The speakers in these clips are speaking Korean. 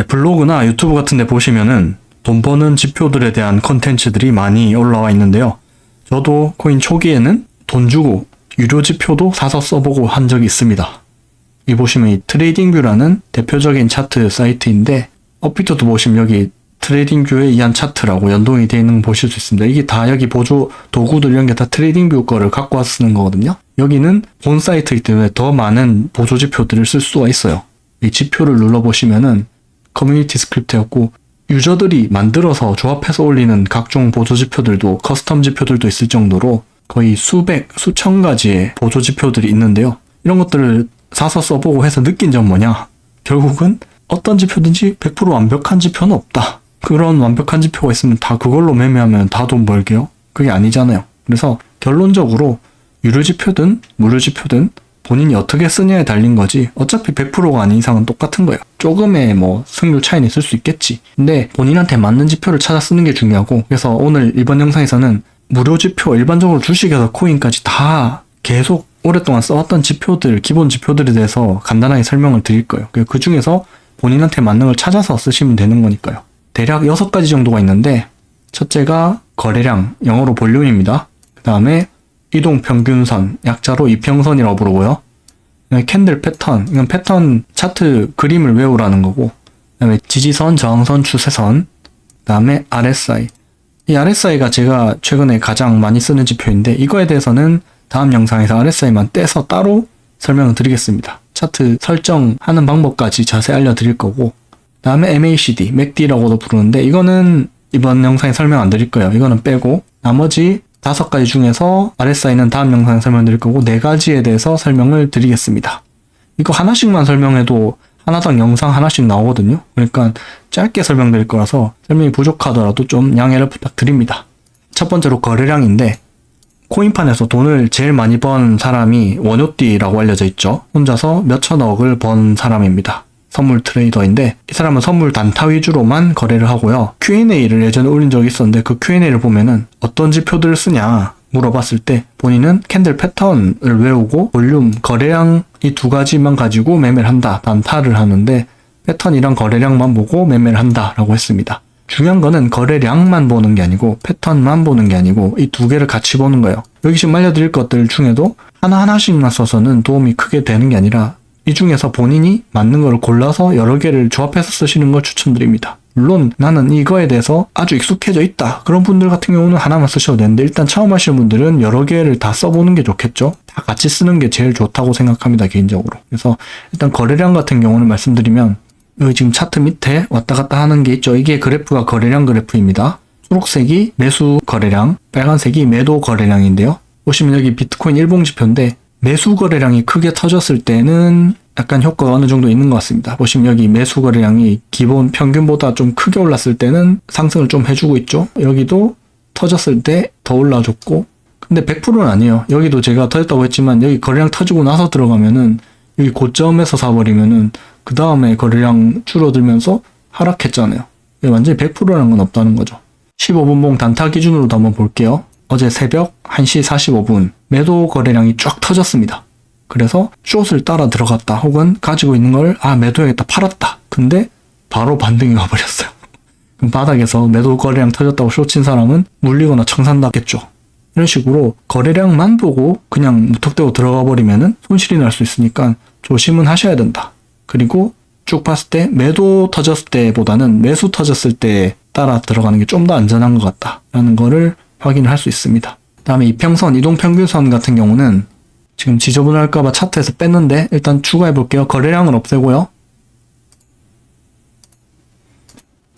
네, 블로그나 유튜브 같은 데 보시면은 돈 버는 지표들에 대한 컨텐츠들이 많이 올라와 있는데요. 저도 코인 초기에는 돈 주고 유료 지표도 사서 써보고 한 적이 있습니다. 이 보시면 이 트레이딩뷰라는 대표적인 차트 사이트인데 업비트도 보시면 여기 트레이딩뷰에 의한 차트라고 연동이 되어 있는 거 보실 수 있습니다. 이게 다 여기 보조 도구들 이런 게 다 트레이딩뷰 거를 갖고 와서 쓰는 거거든요. 여기는 본 사이트이기 때문에 더 많은 보조 지표들을 쓸 수가 있어요. 이 지표를 눌러보시면은 커뮤니티 스크립트였고 유저들이 만들어서 조합해서 올리는 각종 보조 지표들도 커스텀 지표들도 있을 정도로 거의 수백, 수천 가지의 보조 지표들이 있는데요. 이런 것들을 사서 써보고 해서 느낀 점 뭐냐? 결국은 어떤 지표든지 100% 완벽한 지표는 없다. 그런 완벽한 지표가 있으면 다 그걸로 매매하면 다 돈 벌게요? 그게 아니잖아요. 그래서 결론적으로 유료 지표든 무료 지표든 본인이 어떻게 쓰냐에 달린 거지 어차피 100%가 아닌 이상은 똑같은 거예요. 조금의 뭐 승률 차이는 있을 수 있겠지. 근데 본인한테 맞는 지표를 찾아 쓰는 게 중요하고 그래서 오늘 이번 영상에서는 무료 지표 일반적으로 주식에서 코인까지 다 계속 오랫동안 써왔던 지표들 기본 지표들에 대해서 간단하게 설명을 드릴 거예요. 그 중에서 본인한테 맞는 걸 찾아서 쓰시면 되는 거니까요. 대략 6가지 정도가 있는데 첫째가 거래량 영어로 볼륨입니다. 그 다음에 이동 평균선, 약자로 이평선이라고 부르고요. 캔들 패턴, 이건 패턴 차트 그림을 외우라는 거고. 그다음에 지지선, 저항선, 추세선. 그다음에 RSI. 이 RSI가 제가 최근에 가장 많이 쓰는 지표인데 이거에 대해서는 다음 영상에서 RSI만 떼서 따로 설명을 드리겠습니다. 차트 설정하는 방법까지 자세히 알려드릴 거고. 그다음에 MACD, MACD라고도 부르는데 이거는 이번 영상에 설명 안 드릴 거예요. 이거는 빼고 나머지 다섯 가지 중에서 RSI는 다음 영상에 설명드릴 거고 네 가지에 대해서 설명을 드리겠습니다. 이거 하나씩만 설명해도 하나당 영상 하나씩 나오거든요. 그러니까 짧게 설명드릴 거라서 설명이 부족하더라도 좀 양해를 부탁드립니다. 첫 번째로 거래량인데 코인판에서 돈을 제일 많이 번 사람이 원효띠라고 알려져 있죠. 혼자서 몇천억을 번 사람입니다. 선물 트레이더인데 이 사람은 선물 단타 위주로만 거래를 하고요. Q&A를 예전에 올린 적이 있었는데 그 Q&A를 보면은 어떤 지표들을 쓰냐 물어봤을 때 본인은 캔들 패턴을 외우고 볼륨, 거래량 이 두 가지만 가지고 매매를 한다. 단타를 하는데 패턴이랑 거래량만 보고 매매를 한다라고 했습니다. 중요한 거는 거래량만 보는 게 아니고 패턴만 보는 게 아니고 이 두 개를 같이 보는 거예요. 여기 지금 알려드릴 것들 중에도 하나하나씩만 써서는 도움이 크게 되는 게 아니라 이 중에서 본인이 맞는 걸 골라서 여러 개를 조합해서 쓰시는 걸 추천드립니다. 물론 나는 이거에 대해서 아주 익숙해져 있다. 그런 분들 같은 경우는 하나만 쓰셔도 되는데 일단 처음 하시는 분들은 여러 개를 다 써보는 게 좋겠죠. 다 같이 쓰는 게 제일 좋다고 생각합니다. 개인적으로. 그래서 일단 거래량 같은 경우는 말씀드리면 여기 지금 차트 밑에 왔다 갔다 하는 게 있죠. 이게 그래프가 거래량 그래프입니다. 초록색이 매수 거래량, 빨간색이 매도 거래량인데요. 보시면 여기 비트코인 일봉 지표인데 매수 거래량이 크게 터졌을 때는 약간 효과가 어느 정도 있는 것 같습니다. 보시면 여기 매수 거래량이 기본 평균보다 좀 크게 올랐을 때는 상승을 좀 해주고 있죠. 여기도 터졌을 때 더 올라줬고 근데 100%는 아니에요. 여기도 제가 터졌다고 했지만 여기 거래량 터지고 나서 들어가면은 여기 고점에서 사버리면은 그 다음에 거래량 줄어들면서 하락했잖아요. 완전히 100%라는 건 없다는 거죠. 15분봉 단타 기준으로도 한번 볼게요. 어제 새벽 1시 45분 매도 거래량이 쫙 터졌습니다. 그래서 숏을 따라 들어갔다 혹은 가지고 있는 걸 아 매도해야겠다 팔았다. 근데 바로 반등이 가버렸어요. 그럼 바닥에서 매도 거래량 터졌다고 숏친 사람은 물리거나 청산났겠죠. 이런 식으로 거래량만 보고 그냥 무턱대고 들어가 버리면은 손실이 날 수 있으니까 조심은 하셔야 된다. 그리고 쭉 봤을 때 매도 터졌을 때보다는 매수 터졌을 때 따라 들어가는 게 좀 더 안전한 것 같다라는 거를 확인을 할수 있습니다. 다음에 이평선, 이동평균선 같은 경우는 지금 지저분할까봐 차트에서 뺐는데 일단 추가해 볼게요. 거래량을 없애고요.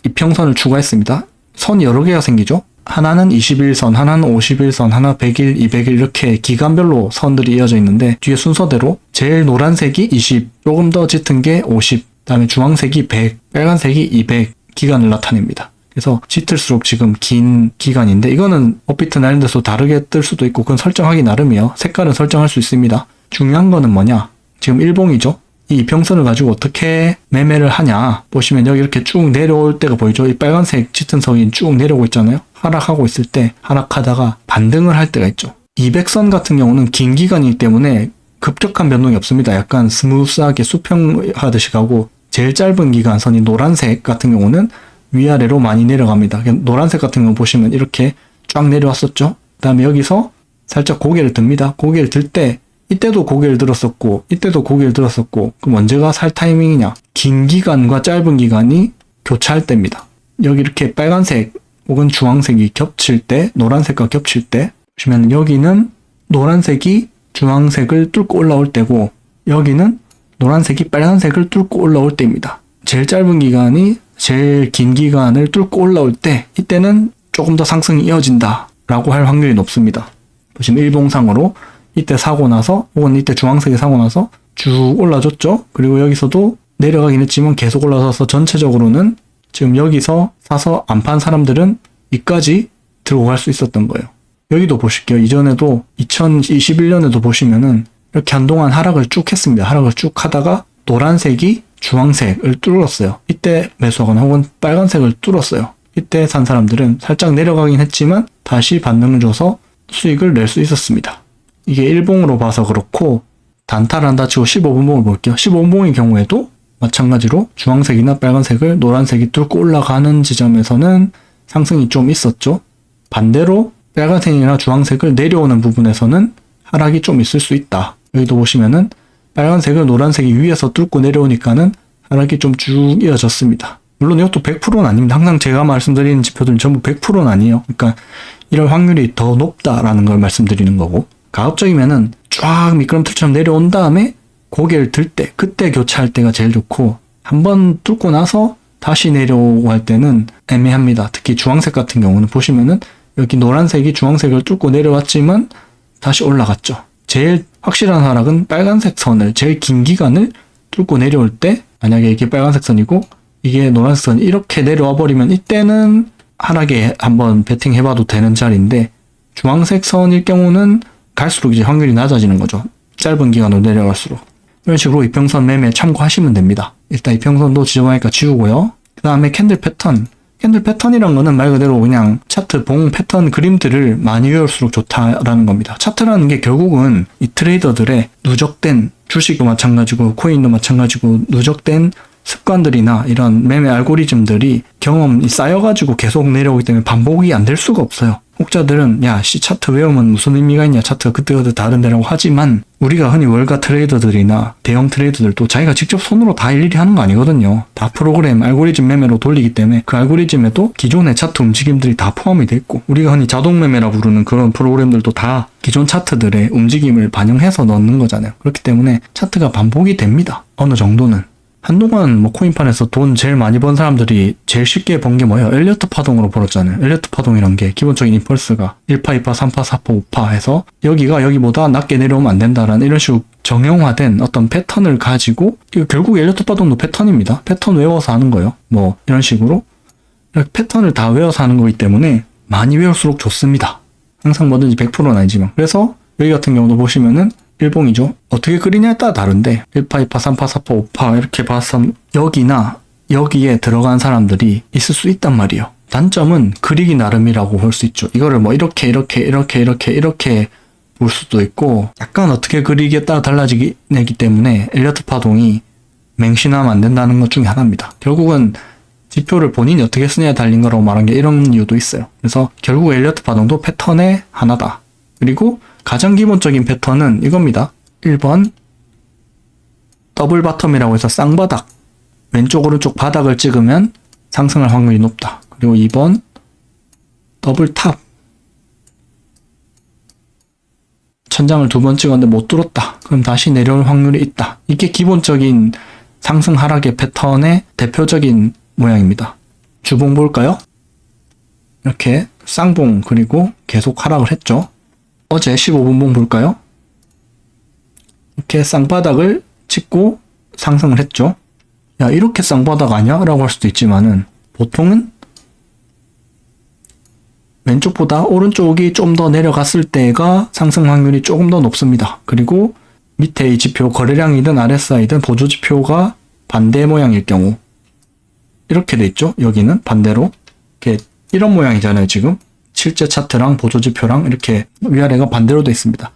이평선을 추가했습니다. 선이 여러 개가 생기죠. 하나는 21선, 하나는 51선, 하나 100일, 200일 이렇게 기간별로 선들이 이어져 있는데 뒤에 순서대로 제일 노란색이 20, 조금 더 짙은 게 50, 그다음에 주황색이 100, 빨간색이 200 기간을 나타냅니다. 그래서 짙을수록 지금 긴 기간인데 이거는 업비트나 이런 데서 다르게 뜰 수도 있고 그건 설정하기 나름이요. 색깔은 설정할 수 있습니다. 중요한 거는 뭐냐? 지금 일봉이죠. 이 이평선을 가지고 어떻게 매매를 하냐 보시면 여기 이렇게 쭉 내려올 때가 보이죠 이 빨간색 짙은 선이 쭉 내려오고 있잖아요 하락하고 있을 때 하락하다가 반등을 할 때가 있죠 200선 같은 경우는 긴 기간이기 때문에 급격한 변동이 없습니다 약간 스무스하게 수평하듯이 가고 제일 짧은 기간 선이 노란색 같은 경우는 위아래로 많이 내려갑니다. 노란색 같은 경우 보시면 이렇게 쫙 내려왔었죠. 그 다음에 여기서 살짝 고개를 듭니다. 고개를 들 때 이때도 고개를 들었었고 이때도 고개를 들었었고 그럼 언제가 살 타이밍이냐? 긴 기간과 짧은 기간이 교차할 때입니다. 여기 이렇게 빨간색 혹은 주황색이 겹칠 때 노란색과 겹칠 때 보시면 여기는 노란색이 주황색을 뚫고 올라올 때고 여기는 노란색이 빨간색을 뚫고 올라올 때입니다. 제일 짧은 기간이 제일 긴 기간을 뚫고 올라올 때 이때는 조금 더 상승이 이어진다 라고 할 확률이 높습니다. 보시면 일봉상으로 이때 사고 나서 혹은 이때 주황색이 사고 나서 쭉 올라줬죠. 그리고 여기서도 내려가긴 했지만 계속 올라서서 전체적으로는 지금 여기서 사서 안 판 사람들은 이까지 들고 갈 수 있었던 거예요. 여기도 보실게요. 이전에도 2021년에도 보시면은 이렇게 한동안 하락을 쭉 했습니다. 하락을 쭉 하다가 노란색이 주황색을 뚫었어요. 이때 매수하거나 혹은 빨간색을 뚫었어요. 이때 산 사람들은 살짝 내려가긴 했지만 다시 반등을 줘서 수익을 낼 수 있었습니다. 이게 일봉으로 봐서 그렇고 단타란다 치고 15분봉을 볼게요. 15분봉의 경우에도 마찬가지로 주황색이나 빨간색을 노란색이 뚫고 올라가는 지점에서는 상승이 좀 있었죠. 반대로 빨간색이나 주황색을 내려오는 부분에서는 하락이 좀 있을 수 있다. 여기도 보시면은 빨간색을 노란색이 위에서 뚫고 내려오니까는 하락이 좀 쭉 이어졌습니다. 물론 이것도 100%는 아닙니다. 항상 제가 말씀드리는 지표들은 전부 100%는 아니에요. 그러니까 이럴 확률이 더 높다라는 걸 말씀드리는 거고 가급적이면은 쫙 미끄럼틀처럼 내려온 다음에 고개를 들 때, 그때 교차할 때가 제일 좋고 한 번 뚫고 나서 다시 내려오고 할 때는 애매합니다. 특히 주황색 같은 경우는 보시면은 여기 노란색이 주황색을 뚫고 내려왔지만 다시 올라갔죠. 제일 확실한 하락은 빨간색 선을 제일 긴 기간을 뚫고 내려올 때 만약에 이게 빨간색 선이고 이게 노란색 선이 이렇게 내려와 버리면 이때는 하락에 한번 베팅 해봐도 되는 자리인데 주황색 선일 경우는 갈수록 이제 확률이 낮아지는 거죠. 짧은 기간으로 내려갈수록. 이런 식으로 이평선 매매 참고하시면 됩니다. 일단 이평선도 지정하니까 지우고요. 그 다음에 캔들 패턴. 캔들 패턴이란 거는 말 그대로 그냥 차트 봉 패턴 그림들을 많이 외울수록 좋다라는 겁니다. 차트라는 게 결국은 이 트레이더들의 누적된 주식도 마찬가지고 코인도 마찬가지고 누적된 습관들이나 이런 매매 알고리즘들이 경험이 쌓여가지고 계속 내려오기 때문에 반복이 안 될 수가 없어요. 혹자들은 야, 씨 차트 외우면 무슨 의미가 있냐 차트가 그때그때 다른데라고 하지만 우리가 흔히 월가 트레이더들이나 대형 트레이더들도 자기가 직접 손으로 다 일일이 하는 거 아니거든요. 다 프로그램 알고리즘 매매로 돌리기 때문에 그 알고리즘에도 기존의 차트 움직임들이 다 포함이 돼 있고 우리가 흔히 자동 매매라 부르는 그런 프로그램들도 다 기존 차트들의 움직임을 반영해서 넣는 거잖아요. 그렇기 때문에 차트가 반복이 됩니다. 어느 정도는. 한동안 뭐 코인판에서 돈 제일 많이 번 사람들이 제일 쉽게 번 게 뭐예요? 엘리어트 파동으로 벌었잖아요. 엘리어트 파동이란 게 기본적인 임펄스가 1파, 2파, 3파, 4파, 5파 해서 여기가 여기보다 낮게 내려오면 안 된다라는 이런 식으로 정형화된 어떤 패턴을 가지고 결국 엘리어트 파동도 패턴입니다. 패턴 외워서 하는 거예요. 뭐 이런 식으로 이렇게 패턴을 다 외워서 하는 거기 때문에 많이 외울수록 좋습니다. 항상 뭐든지 100%는 아니지만 그래서 여기 같은 경우도 보시면은 일봉이죠. 어떻게 그리냐에 따라 다른데 1파, 2파, 3파, 4파, 5파 이렇게 봐서 여기나 여기에 들어간 사람들이 있을 수 있단 말이에요. 단점은 그리기 나름이라고 볼 수 있죠. 이거를 뭐 이렇게 이렇게 이렇게 이렇게 이렇게 볼 수도 있고 약간 어떻게 그리기에 따라 달라지기 때문에 엘리어트 파동이 맹신하면 안 된다는 것 중에 하나입니다. 결국은 지표를 본인이 어떻게 쓰냐에 달린 거라고 말한 게 이런 이유도 있어요. 그래서 결국 엘리어트 파동도 패턴의 하나다. 그리고 가장 기본적인 패턴은 이겁니다. 1번 더블 바텀이라고 해서 쌍바닥 왼쪽 오른쪽 바닥을 찍으면 상승할 확률이 높다. 그리고 2번 더블 탑 천장을 두 번 찍었는데 못 뚫었다. 그럼 다시 내려올 확률이 있다. 이게 기본적인 상승 하락의 패턴의 대표적인 모양입니다. 주봉 볼까요? 이렇게 쌍봉 그리고 계속 하락을 했죠. 어제 15분봉 볼까요? 이렇게 쌍바닥을 찍고 상승을 했죠. 야, 이렇게 쌍바닥 아니야? 라고 할 수도 있지만은 보통은 왼쪽보다 오른쪽이 좀 더 내려갔을 때가 상승 확률이 조금 더 높습니다. 그리고 밑에 이 지표 거래량이든 RSI든 보조 지표가 반대 모양일 경우 이렇게 돼 있죠. 여기는 반대로 이렇게 이런 모양이잖아요. 지금 실제 차트랑 보조 지표랑 이렇게 위아래가 반대로 돼 있습니다.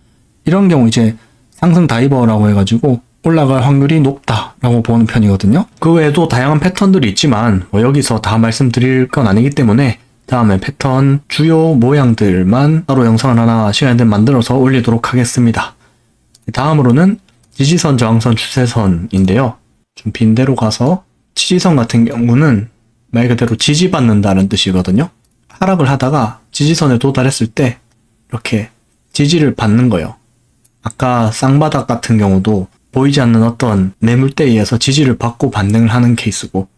이런 경우 이제 상승 다이버라고 해가지고 올라갈 확률이 높다라고 보는 편이거든요. 그 외에도 다양한 패턴들이 있지만 뭐 여기서 다 말씀드릴 건 아니기 때문에 다음에 패턴 주요 모양들만 따로 영상을 하나 시간을 만들어서 올리도록 하겠습니다. 다음으로는 지지선, 저항선, 추세선인데요. 좀 빈대로 가서 지지선 같은 경우는 말 그대로 지지받는다는 뜻이거든요. 하락을 하다가 지지선에 도달했을 때 이렇게 지지를 받는 거예요. 아까 쌍바닥 같은 경우도 보이지 않는 어떤 매물대에 의해서 지지를 받고 반등을 하는 케이스고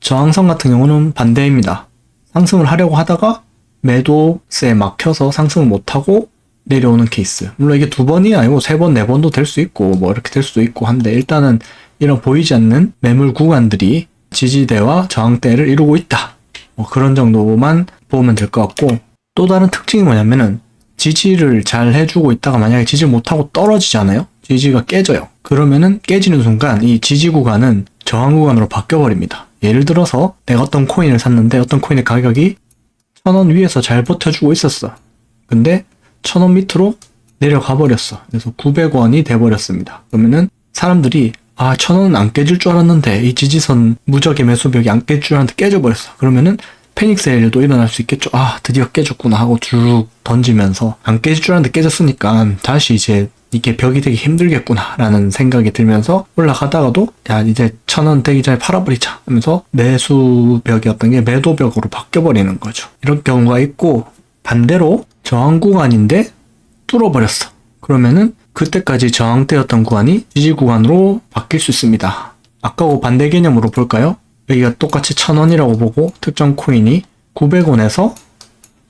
저항선 같은 경우는 반대입니다. 상승을 하려고 하다가 매도세에 막혀서 상승을 못하고 내려오는 케이스. 물론 이게 두 번이 아니고 세 번, 네 번도 될 수 있고 뭐 이렇게 될 수도 있고 한데 일단은 이런 보이지 않는 매물 구간들이 지지대와 저항대를 이루고 있다. 뭐 그런 정도만 보면 될 것 같고 또 다른 특징이 뭐냐면은 지지를 잘 해주고 있다가 만약에 지지를 못하고 떨어지잖아요. 지지가 깨져요. 그러면은 깨지는 순간 이 지지 구간은 저항 구간으로 바뀌어버립니다. 예를 들어서 내가 어떤 코인을 샀는데 어떤 코인의 가격이 천 원 위에서 잘 버텨주고 있었어. 근데 천 원 밑으로 내려가 버렸어. 그래서 900원이 돼버렸습니다. 그러면은 사람들이 아, 천 원은 안 깨질 줄 알았는데 이 지지선 무적의 매수벽이 안 깨질 줄 알았는데 깨져버렸어. 그러면은 패닉 세일도 일어날 수 있겠죠. 아, 드디어 깨졌구나 하고 쭉 던지면서 안 깨질 줄 알았는데 깨졌으니까 다시 이제 이게 벽이 되기 힘들겠구나 라는 생각이 들면서 올라가다가도 야 이제 천 원 되기 전에 팔아버리자 하면서 매수벽이었던 게 매도벽으로 바뀌어버리는 거죠. 이런 경우가 있고 반대로 저항 구간인데 뚫어버렸어. 그러면은 그때까지 저항대였던 구간이 지지 구간으로 바뀔 수 있습니다. 아까하고 반대 개념으로 볼까요? 여기가 똑같이 천원이라고 보고 특정 코인이 900원에서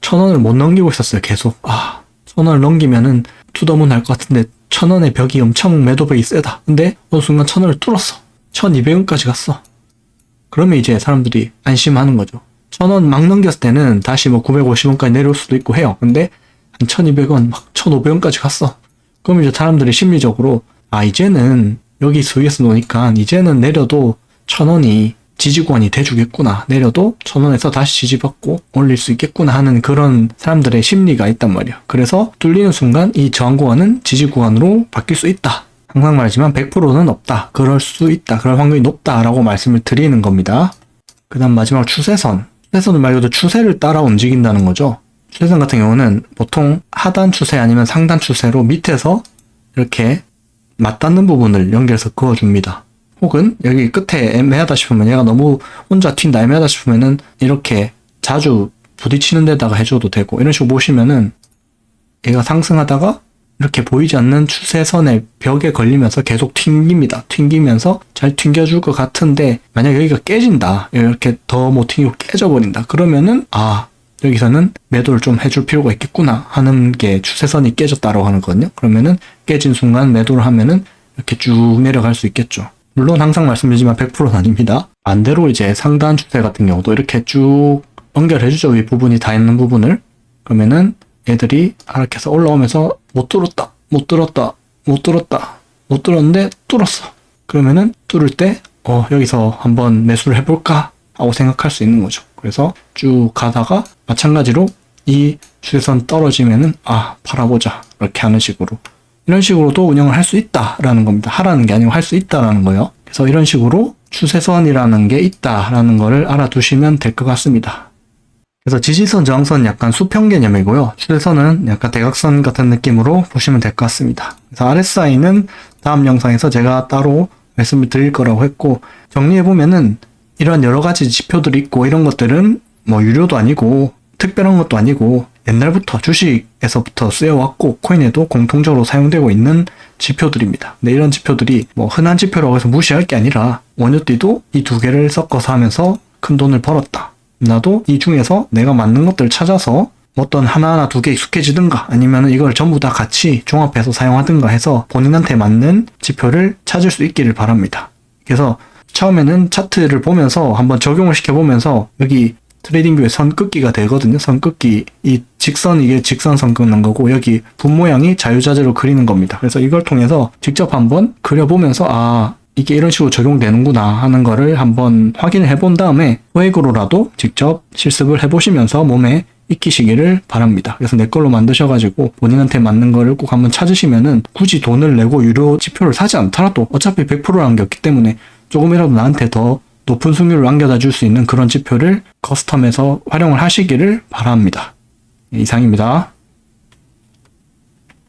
천원을 못 넘기고 있었어요. 계속. 아, 천원을 넘기면은 투더문 할 것 같은데 천원의 벽이 엄청 매도벽이 세다. 근데 어느 순간 천원을 뚫었어. 1200원까지 갔어. 그러면 이제 사람들이 안심하는 거죠. 천원 막 넘겼을 때는 다시 뭐 950원까지 내려올 수도 있고 해요. 근데 한 1200원, 막 1500원까지 갔어. 그럼 이제 사람들이 심리적으로 아 이제는 여기 수위에서 노니까 이제는 내려도 천 원이 지지권이 돼주겠구나. 내려도 천 원에서 다시 지지받고 올릴 수 있겠구나 하는 그런 사람들의 심리가 있단 말이야. 그래서 뚫리는 순간 이 저항 구간은 지지 구간으로 바뀔 수 있다. 항상 말하지만 100%는 없다. 그럴 수 있다. 그럴 확률이 높다 라고 말씀을 드리는 겁니다. 그 다음 마지막 추세선. 추세선은 말 그대로 추세를 따라 움직인다는 거죠 추세선 같은 경우는 보통 하단 추세 아니면 상단 추세로 밑에서 이렇게 맞닿는 부분을 연결해서 그어줍니다. 혹은 여기 끝에 애매하다 싶으면 얘가 너무 혼자 튄다 애매하다 싶으면은 이렇게 자주 부딪히는 데다가 해줘도 되고 이런 식으로 보시면은 얘가 상승하다가 이렇게 보이지 않는 추세선의 벽에 걸리면서 계속 튕깁니다. 튕기면서 잘 튕겨줄 것 같은데 만약 여기가 깨진다 이렇게 더 못 튕기고 깨져버린다 그러면은 아 여기서는 매도를 좀 해줄 필요가 있겠구나 하는 게 추세선이 깨졌다고 하는 거거든요. 그러면은 깨진 순간 매도를 하면은 이렇게 쭉 내려갈 수 있겠죠. 물론 항상 말씀드리지만 100%는 아닙니다. 반대로 이제 상단 추세 같은 경우도 이렇게 쭉 연결해주죠. 이 부분이 다 있는 부분을. 그러면은 얘들이 하락해서 올라오면서 못 뚫었다, 못 뚫었다, 못 뚫었다, 못 뚫었는데 뚫었어. 그러면은 뚫을 때, 어, 여기서 한번 매수를 해볼까? 하고 생각할 수 있는 거죠. 그래서 쭉 가다가 마찬가지로 이 추세선 떨어지면은 아 팔아보자 이렇게 하는 식으로 이런 식으로도 운영을 할 수 있다라는 겁니다. 하라는 게 아니고 할 수 있다라는 거예요. 그래서 이런 식으로 추세선이라는 게 있다라는 거를 알아두시면 될 것 같습니다. 그래서 지지선, 저항선 약간 수평 개념이고요. 추세선은 약간 대각선 같은 느낌으로 보시면 될 것 같습니다. 그래서 RSI는 다음 영상에서 제가 따로 말씀을 드릴 거라고 했고 정리해보면은 이런 여러 가지 지표들이 있고 이런 것들은 뭐 유료도 아니고 특별한 것도 아니고 옛날부터 주식에서부터 쓰여왔고 코인에도 공통적으로 사용되고 있는 지표들입니다. 근데 이런 지표들이 뭐 흔한 지표라고 해서 무시할 게 아니라 원효띠도 이 두 개를 섞어서 하면서 큰 돈을 벌었다. 나도 이 중에서 내가 맞는 것들을 찾아서 어떤 하나하나 두 개 익숙해지든가 아니면 이걸 전부 다 같이 종합해서 사용하든가 해서 본인한테 맞는 지표를 찾을 수 있기를 바랍니다. 그래서 처음에는 차트를 보면서 한번 적용을 시켜보면서 여기 트레이딩 뷰에 선 긋기가 되거든요. 선 긋기. 이 직선 이게 직선선 긋는 거고 여기 분 모양이 자유자재로 그리는 겁니다. 그래서 이걸 통해서 직접 한번 그려보면서 아 이게 이런 식으로 적용되는구나 하는 거를 한번 확인을 해본 다음에 소액으로라도 직접 실습을 해보시면서 몸에 익히시기를 바랍니다. 그래서 내 걸로 만드셔가지고 본인한테 맞는 거를 꼭 한번 찾으시면은 굳이 돈을 내고 유료 지표를 사지 않더라도 어차피 100%라는 게 없기 때문에 조금이라도 나한테 더 높은 승률을 안겨다 줄 수 있는 그런 지표를 커스텀해서 활용을 하시기를 바랍니다. 이상입니다.